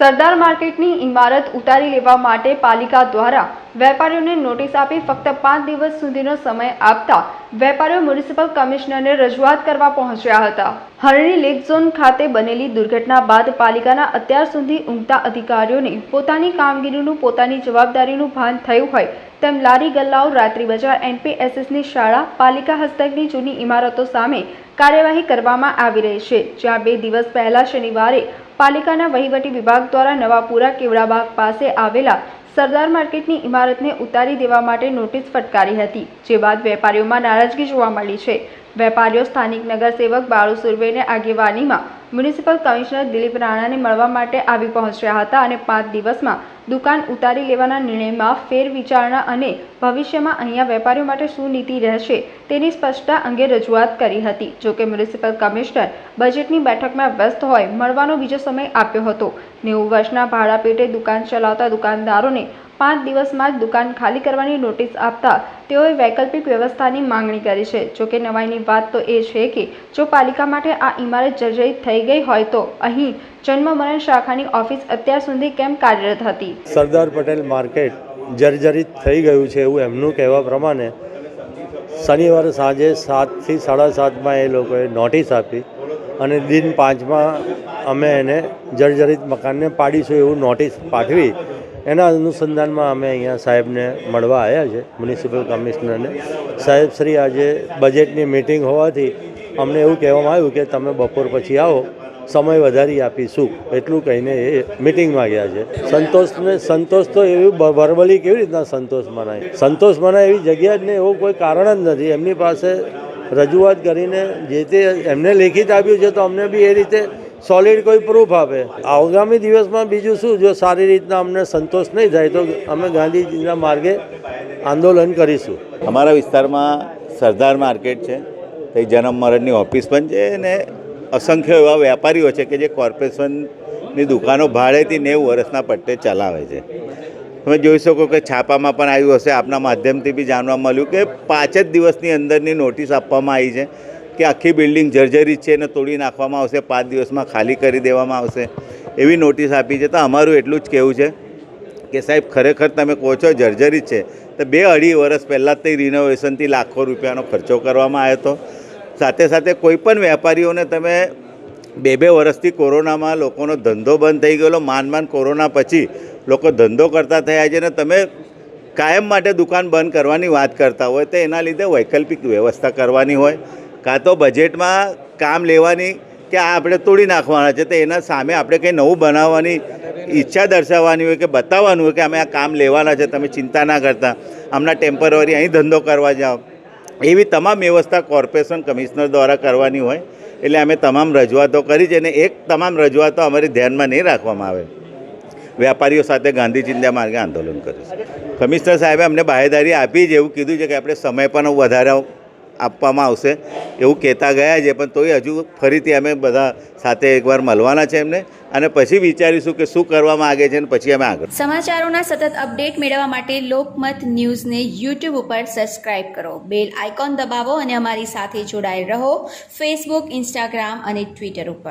સરદાર માર્કેટની ઇમારત ઉતારી લેવા માટે પાલિકા દ્વારા વેપારીઓને નોટિસ આપી ફક્ત પાંચ દિવસ સુધીનો સમય આપતા વેપારીઓ મ્યુનિસિપલ કમિશનરને રજૂઆત કરવા પહોંચ્યા હતા. હરણી લેક ઝોન ખાતે બનેલી દુર્ઘટના બાદ પાલિકાના અત્યાર સુધી ઊંઘતા અધિકારીઓને પોતાની કામગીરીનું, પોતાની જવાબદારીનું ભાન થયું હોય તેમ લારી ગલ્લાઓ, રાત્રિ બજાર, એનપીએસએસની શાળા, પાલિકા હસ્તકની જૂની ઇમારતો સામે કાર્યવાહી કરવામાં આવી રહી છે, જ્યાં બે દિવસ પહેલા શનિવારે પાલિકાના વહીવટી વિભાગ દ્વારા નવાપુરા કેવડાબાગ પાસે આવેલા સરદાર માર્કેટની ઇમારતને ઉતારી દેવા માટે નોટિસ ફટકારી હતી, જે બાદ વેપારીઓમાં નારાજગી જોવા મળી છે. વેપારીઓ સ્થાનિક નગરસેવક બાળુ સુરવેને આગેવાનીમાં મ્યુનિસિપલ કમિશનર દિલીપ રાણાને મળવા માટે આવી પહોંચ્યા હતા અને પાંચ દિવસમાં દુકાન ઉતારી લેવાના નિર્ણયમાં ફેરવિચારણા અને ભવિષ્યમાં અહીંયા વેપારીઓ માટે શું નીતિ રહેશે તેની સ્પષ્ટતા અંગે રજૂઆત કરી હતી. જોકે મ્યુનિસિપલ કમિશનર બજેટની બેઠકમાં વ્યસ્ત હોય, મળવાનો બીજો સમય આપ્યો હતો. નેવું વર્ષના ભાડા પેટે દુકાન ચલાવતા દુકાનદારોને પાંચ દિવસમાં જ દુકાન ખાલી કરવાની નોટિસ આપતા તેઓએ વૈકલ્પિક વ્યવસ્થાની માંગણી કરી છે. જોકે નવાઈની વાત તો એ છે કે, જો પાલિકા માટે આ ઇમારત જર્જરિત થઈ ગઈ હોય તો અહીં જન્મ મરણ શાખાની ઓફિસ અત્યાર સુધી કેમ કાર્યરત હતી? સરદાર પટેલ માર્કેટ જર્જરિત થઈ ગયું છે એવું એમનું કહેવા પ્રમાણે શનિવારે સાંજે સાતથી સાડા સાતમાં એ લોકોએ નોટિસ આપી અને દિન પાંચમાં અમે એને જર્જરિત મકાનને પાડીશું એવું નોટિસ પાઠવી એના અનુસંધાનમાં અમે અહીંયા સાહેબને મળવા આવ્યા છે, મ્યુનિસિપલ કમિશનરને. સાહેબ શ્રી, આજે બજેટની મિટિંગ હોવાથી અમને એવું કહેવામાં આવ્યું કે તમે બપોર પછી આવો, સમય વધારી આપીશું, એટલું કહીને એ મિટિંગમાં ગયા છે. સંતોષને, સંતોષ તો એવું વર્બલી કેવી રીતના સંતોષ મનાય? સંતોષ મનાય એવી જગ્યા જ નહીં, એવું કોઈ કારણ જ નથી. એમની પાસે રજૂઆત કરીને જે તે એમને લેખિત આપ્યું છે, તો અમને બી એ રીતે સોલિડ કોઈ પ્રૂફ આપે. આગામી દિવસમાં બીજું શું? જો સારી રીતના અમને સંતોષ નહીં થાય, તો અમે ગાંધીજીના માર્ગે આંદોલન કરીશું. અમારા વિસ્તારમાં સરદાર માર્કેટ છે, તે જન્મ મરણની ઓફિસ પણ છે અને અસંખ્ય એવા વેપારીઓ છે કે જે કોર્પોરેશનની દુકાનો ભાડેથી નેવું વર્ષના પટ્ટે ચલાવે છે. તમે જોઈ શકો કે છાપામાં પણ આવ્યું હશે. આપના માધ્યમથી બી જાણવા મળ્યું કે પાંચ જ દિવસની અંદરની નોટિસ આપવામાં આવી છે. કે આખી બિલ્ડિંગ જર્જરિત છે ને તોડી નાખવામાં આવશે, પાંચ દિવસમાં ખાલી કરી દેવામાં આવશે, એવી નોટિસ આપી છે. તો અમારું એટલું જ કહેવું છે કે સાહેબ, ખરેખર તમે કહો છો જર્જરિત છે. તો બે અઢી વર્ષ પહેલાં જ તે રિનોવેશનથી લાખો રૂપિયાનો ખર્ચો કરવામાં આવ્યો હતો. સાથે સાથે કોઈ પણ વેપારીઓને તમે બે બે વર્ષથી કોરોનામાં લોકોનો ધંધો બંધ થઈ ગયેલો માંડ માંડ કોરોના પછી લોકો ધંધો કરતા થયા છે ને તમે કાયમ માટે દુકાન બંધ કરવાની વાત કરતા હોય તો એના લીધે વૈકલ્પિક વ્યવસ્થા કરવાની હોય. કાં તો બજેટમાં કામ લેવાની કે આ આપણે તોડી નાખવાના છે, તો એના સામે આપણે કંઈ નવું બનાવવાની ઈચ્છા દર્શાવવાની હોય કે બતાવવાનું હોય કે અમે આ કામ લેવાના છે, તમે ચિંતા ના કરતા. હમણાં ટેમ્પરરી અહીં ધંધો કરવા જાઓ. એવી તમામ વ્યવસ્થા કોર્પોરેશન કમિશનર દ્વારા કરવાની હોય, એટલે અમે તમામ રજૂઆતો કરી છે અને એક તમામ રજૂઆતો અમારી ધ્યાનમાં નહીં રાખવામાં આવે. વેપારીઓ સાથે ગાંધી ચિંતા માર્ગે આંદોલન કરીશું કમિશનર સાહેબે અમને બાહેદારી આપી જ એવું કીધું છે કે આપણે સમય પણ વધારે આપવામાં આવશે. એવું કહેતા ગયા છે, પણ તોય હજુ ફરીથી અમે બધા સાથે એકવાર મળવાના છે એમને. અને પછી વિચારીશું કે શું કરવામાં આગે છે અને પછી અમે આગળ. સમાચારોના સતત અપડેટ મેળવવા માટે લોકમત ન્યૂઝને યુટ્યુબ ઉપર સબસ્ક્રાઇબ કરો. બેલ આઇકોન દબાવો અને અમારી સાથે જોડાયેલ રહો. ફેસબુક ઇન્સ્ટાગ્રામ અને ટ્વિટર ઉપર.